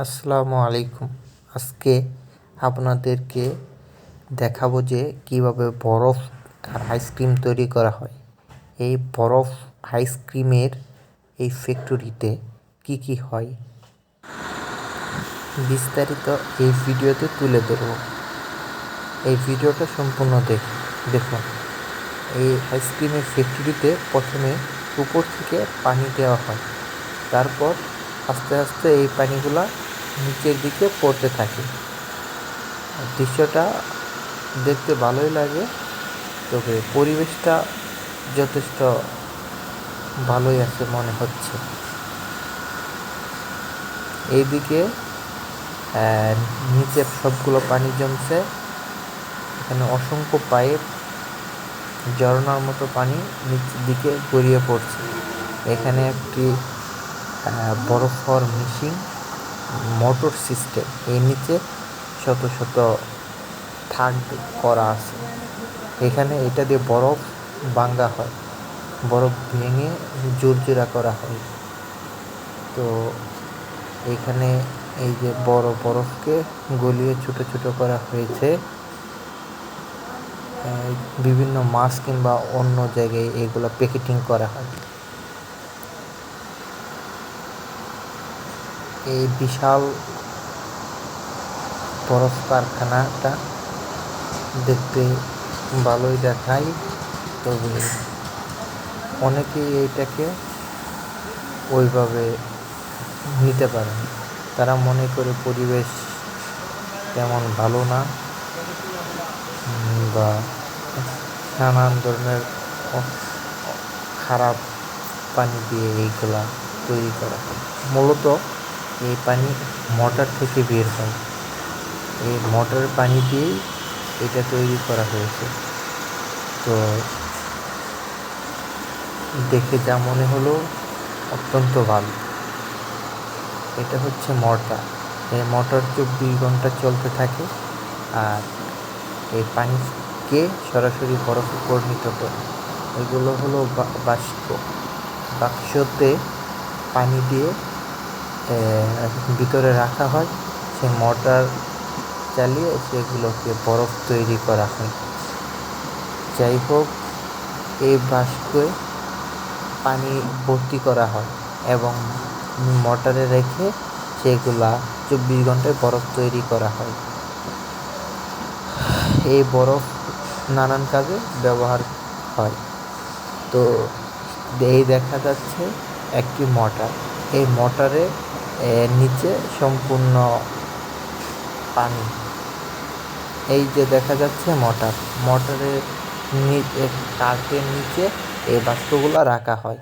আসসালামু আলাইকুম। আজকে আপনাদেরকে দেখাবো যে কীভাবে বরফ আর আইসক্রিম তৈরি করা হয়। এই বরফ আইসক্রিমের এই ফ্যাক্টরিতে কি কি হয় বিস্তারিত এই ভিডিওতে তুলে ধরব। এই ভিডিওটা সম্পূর্ণ দেখ, দেখুন। এই আইসক্রিমের ফ্যাক্টরিতে প্রথমে উপর থেকে পানি দেওয়া হয়। তারপর আস্তে আস্তে এই পানিগুলা নিচের দিকে পড়তে থাকে। দৃশ্যটা দেখতে ভালোই লাগে, তবে পরিবেশটা যথেষ্ট ভালোই আছে মনে হচ্ছে। এইদিকে নিচে সবগুলো পানি জমছে। এখানে অসংখ্য পাইপ, ঝর্ণার মতো পানি নিচের দিকে গড়িয়ে পড়ছে। এখানে একটি বরফ হওয়ার মেশিন, মোটর সিস্টেম। এর নিচে শত শত থাক করা আছে। এখানে এটা দিয়ে বরফ ভাঙ্গা হয়। বরফ ভেঙে জোরজোড়া করা হয়। তো এখানে এই যে বড় বরফকে গলিয়ে ছোট ছোট করা হয়েছে। বিভিন্ন মাছ কিংবা অন্য জায়গায় এগুলো প্যাকেটিং করা হয়। এই বিশাল বরফ কারখানাটা দেখতে ভালোই দেখায়। তবে অনেকেই এইটাকে ওইভাবে নিতে পারে তারা মনে করে পরিবেশ তেমন ভালো না বা নানান ধরনের খারাপ পানি দিয়ে এইগুলা তৈরি করা মূলত এই পানি মোটর থেকে বের হয়। এই মোটরের পানি দিয়েই এটা তৈরি করা হয়েছে। তো দেখে যা মনে হলো অত্যন্ত ভালো। এটা হচ্ছে মোটর। এই মোটর চব্বিশ ঘণ্টা চলতে থাকে আর এই পানিকে সরাসরি বরফে পরিণত করে এগুলো হলো বাষ্প। বাক্সতে পানি দিয়ে ভিতরে রাখা হয়। সে মোটর চালিয়ে সেগুলোকে বরফ তৈরি করা হয়। যাই হোক, এই বাষ্পে পানি ভর্তি করা হয় এবং মোটরে রেখে সেগুলা চব্বিশ ঘন্টায় বরফ তৈরি করা হয়। এই বরফ নানান কাজে ব্যবহার হয়। তো এই দেখা যাচ্ছে একটি মোটর এই মোটরে নিচে সম্পূর্ণ পানি। এই যে দেখা যাচ্ছে মোটর, মোটরের কাঠের নিচে এই বাষ্পগুলো রাখা হয়।